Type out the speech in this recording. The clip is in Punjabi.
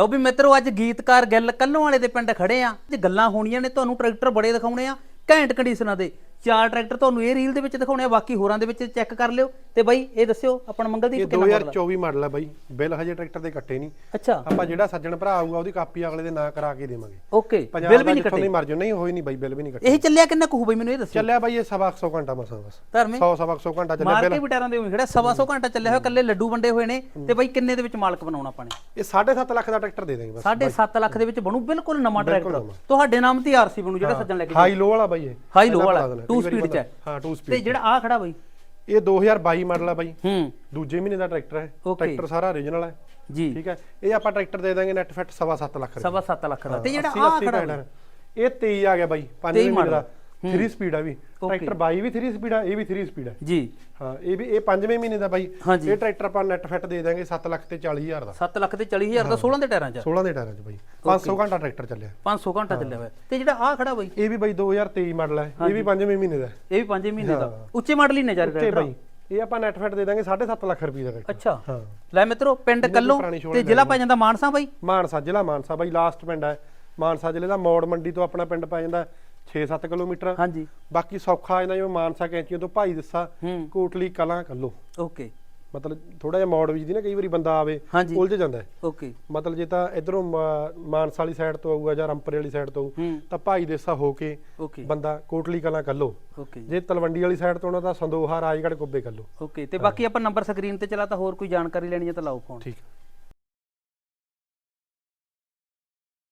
ਉਹ ਵੀ ਮਿੱਤਰੋ, ਅੱਜ ਗੀਤਕਾਰ ਗਿੱਲ ਕੱਲੋਂ ਵਾਲੇ ਦੇ ਪਿੰਡ ਖੜੇ ਆ। ਅੱਜ ਗੱਲਾਂ ਹੋਣੀਆਂ ਨੇ, ਤੁਹਾਨੂੰ ਟਰੈਕਟਰ ਬੜੇ ਦਿਖਾਉਣੇ ਆ, ਘੈਂਟ ਕੰਡੀਸ਼ਨਾਂ ਦੇ। ਚਾਰ ਟਰੈਕਟਰ ਤੁਹਾਨੂੰ ਇਹ ਰੀਲ ਦੇ ਵਿੱਚ ਦਿਖਾਉਣੇ ਆ ਬਾਕੀ ਹੋਰਾਂ ਦੇ ਵਿੱਚ ਚੈੱਕ ਕਰ ਲਿਓ ਤੇ ਬਾਈ ਇਹ ਦੱਸਿਓ ਆਪਣਾ ਮੰਗਲਦੀਪ ਕਿੰਨਾ ਮਾਡਲ ਆ? 2024 ਮਾਡਲ ਹੈ ਬਾਈ। ਬਿੱਲ ਹਜੇ ਟਰੈਕਟਰ ਦੇ ਕੱਟੇ ਨਹੀਂ। ਅੱਛਾ। ਆਪਾਂ ਜਿਹੜਾ ਸੱਜਣ ਭਰਾ ਆਊਗਾ ਉਹਦੀ ਕਾਪੀ ਅਗਲੇ ਦੇ ਨਾਂ ਕਰਾ ਕੇ ਦੇਵਾਂਗੇ। ਓਕੇ। ਬਿੱਲ ਵੀ ਨਹੀਂ ਕੱਟੇ। ਦੀ ਮਰਜ਼ੀ ਨਹੀਂ ਹੋਈ ਨਹੀਂ ਬਾਈ ਬਿੱਲ ਵੀ ਨਹੀਂ ਕੱਟੇ। ਇਹ ਚੱਲਿਆ ਕਿੰਨਾ ਕੁ ਹੋਊ ਬਾਈ ਮੈਨੂੰ ਇਹ ਦੱਸਿਓ ਚੱਲਿਆ ਬਾਈ ਇਹ ਸਵਾ 100 ਘੰਟਾ ਮਸਾਂ ਬਸ। ਧਰਮੇ 100 ਸਵਾ 100 ਘੰਟਾ ਚੱਲਿਆ ਮਾਰ ਬਿੱਲ। ਕੇ ਵਿਟਾਰਾਂ ਦੇ ਹੋਏ ਖੜਾ ਸਵਾ ਸੌ ਘੰਟਾ ਚੱਲਿਆ ਹੋਇਆ ਕੱਲੇ ਲੱਡੂ ਵੰਡੇ ਹੋਏ ਨੇ ਤੇ ਬਾਈ ਕਿੰਨੇ ਦੇ ਵਿੱਚ ਮਾਲਕ ਬਣਾਉਣਾ ਆਪਾਂ ਨੇ? ਇਹ 7.5 ਲੱਖ ਦਾ ਟਰੈਕਟਰ ਦੇ ਦੇਂਗੇ ਬਸ 7.5 ਲੱਖ ਦੇ ਵਿੱਚ ਬਣੂ ਬਿਲਕੁਲ ਨਵਾਂ ਟਰੈਕਟਰ। ਤੁਹਾਡੇ ਨਾਮ ਤੇ ਆਰਸੀ ਬਣੂ ਜਿਹੜਾ ਸੱਜਣ ਲੈ ਕੇ ਹਾਈ ਲੋ ਵਾਲਾ ਬਾਈ ਇਹ। ਹਾਈ ਲੋ ਵਾਲਾ। 2 ਕਈ ਵਾਰੀ ਸਪੀਡ ਚ ਹੈ। ਹਾਂ 2 ਤੇ ਸਪੀਡ ਜਿਹੜਾ ਆ ਖੜਾ ਬਾਈ? ਇਹ 2022 ਮਾਡਲ ਆ ਬਾਈ। ਹੂੰ। ਦੂਜੇ ਮਹੀਨੇ ਦਾ ਟਰੈਕਟਰ ਹੈ. ਟਰੈਕਟਰ ਸਾਰਾ origignal ਹੈ। ਜੀ। ਠੀਕ ਹੈ। ਇਹ ਆਪਾਂ ਟਰੈਕਟਰ ਦੇ ਦਾਂਗੇ ਨੈਟ ਫਿੱਟ ਸਵਾ 7 ਲੱਖ ਰੁਪਏ। ਸਵਾ 7 ਲੱਖ ਦਾ। ਤੇ ਜਿਹੜਾ 80 ਆ 80 ਖੜਾ ਇਹ 23 ਆ ਗਿਆ ਬਾਈ 5 23 ਮਹੀਨੇ ਦਾ। 3 ਸਪੀਡ ਆ ਵੀ। ਟਰੈਕਟਰ 22 ਵੀ 3 ਸਪੀਡ ਆ ਇਹ ਵੀ 3 ਸਪੀਡ ਆ। ਜੀ। ਹਾਂ ਇਹ ਵੀ ਇਹ 5ਵੇਂ ਮਹੀਨੇ ਦਾ ਬਾਈ। ਇਹ ਟਰੈਕਟਰ ਆਪਾਂ ਨੈਟ ਫਿੱਟ ਦੇ ਦਾਂਗੇ 7 ਲੱਖ ਤੇ 40 ਹਜ਼ਾਰ ਦਾ। 7 ਲੱਖ ਤੇ 40000 ਦਾ 16 ਦੇ ਟਾਇਰਾਂ 'ਚ 16 ਦੇ ਟਾਇਰਾਂ 'ਚ ਬਾਈ। 500 ਘੰਟਾ ਟਰੈਕਟਰ ਚੱਲਿਆ। 500 ਘੰਟਾ ਚੱਲਿਆ ਹੋਇਆ। ਤੇ ਜਿਹੜਾ ਆ ਖੜਾ ਬਾਈ? ਇਹ ਵੀ ਬਾਈ 2023 ਮਾਡਲ ਹੈ ਇਹ ਵੀ 5ਵੇਂ ਮਹੀਨੇ ਦਾ। ਇਹ ਵੀ 5 ਮਹੀਨੇ ਦਾ। ਉੱਚੇ ਮਾਡਲ ਹੀ ਨੇ ਜਾਰੀ ਟਰੈਕਟਰ ਬਾਈ। ਇਹ ਆਪਾਂ ਨੈਟ ਫਿੱਟ ਦੇ ਦਾਂਗੇ 7.5 ਲੱਖ ਰੁਪਏ ਦਾ ਅੱਛਾ। ਹਾਂ। ਲੈ ਮਿੱਤਰੋ ਪਿੰਡ ਕੱਲੋਂ ਤੇ ਜ਼ਿਲ੍ਹਾ ਪੈ ਜਾਂਦਾ ਮਾਨਸਾ ਬਾਈ? ਮਾਨਸਾ ਜ਼ਿਲ੍ਹਾ ਮਾਨਸਾ ਬਾਈ ਲਾਸਟ ਪਿੰਡ ਹੈ ਮਾਨਸਾ ਜ਼ਿਲ੍ਹੇ ਦਾ ਮੋੜ ਮੰਡੀ ਤੋਂ ਆਪਣਾ ਪਿੰਡ ਪੈ ਜਾਂਦਾ। 6-7 ਕਿਲੋਮੀਟਰ। ਹਾਂਜੀ। ਬਾਕੀ ਸੌਖਾ ਜਾਂਦਾ ਜਿਵੇਂ ਮਾਨਸਾ ਕੈਂਚੀਆਂ ਤੋਂ ਭਾਈ ਦੱਸਾ ਕੋਟਲੀ ਕਲਾਂ ਕੱਲੋ। ਓਕੇ। ਮਤਲਬ ਥੋੜਾ ਜਿਹਾ ਮੋੜ ਵਿੱਚ ਦੀ ਨਾ ਕਈ ਵਾਰੀ ਬੰਦਾ ਆਵੇ ਉਲਝ ਜਾਂਦਾ। ਓਕੇ। ਮਤਲਬ ਜੇ ਤਾਂ ਇਧਰੋਂ ਮਾਨਸਾ ਵਾਲੀ ਸਾਈਡ ਤੋਂ ਆਊਗਾ ਜਾਂ ਰੰਪਰੇ ਵਾਲੀ ਸਾਈਡ ਤੋਂ ਤਾਂ ਭਾਈ ਦੇਸਾ ਹੋ ਕੇ ਬੰਦਾ ਕੋਟਲੀ ਕਲਾਂ ਕੱਲੋ। ਓਕੇ। ਜੇ ਤਲਵੰਡੀ ਵਾਲੀ ਸਾਈਡ ਤੋਂ ਆਉਣਾ ਤਾਂ ਸੰਦੋਹਾ ਰਾਜਗੜ੍ਹ ਕੁੱਬੇ ਕੱਲੋ। ਓਕੇ। ਤੇ ਬਾਕੀ ਆਪਾਂ ਨੰਬਰ ਸਕਰੀਨ ਤੇ ਚਲਾ ਤਾਂ ਹੋਰ ਕੋਈ ਜਾਣਕਾਰੀ ਲੈਣੀ ਹੈ ਤਾਂ ਲਾਓ ਫੋਨ ਠੀਕ। ਹੈ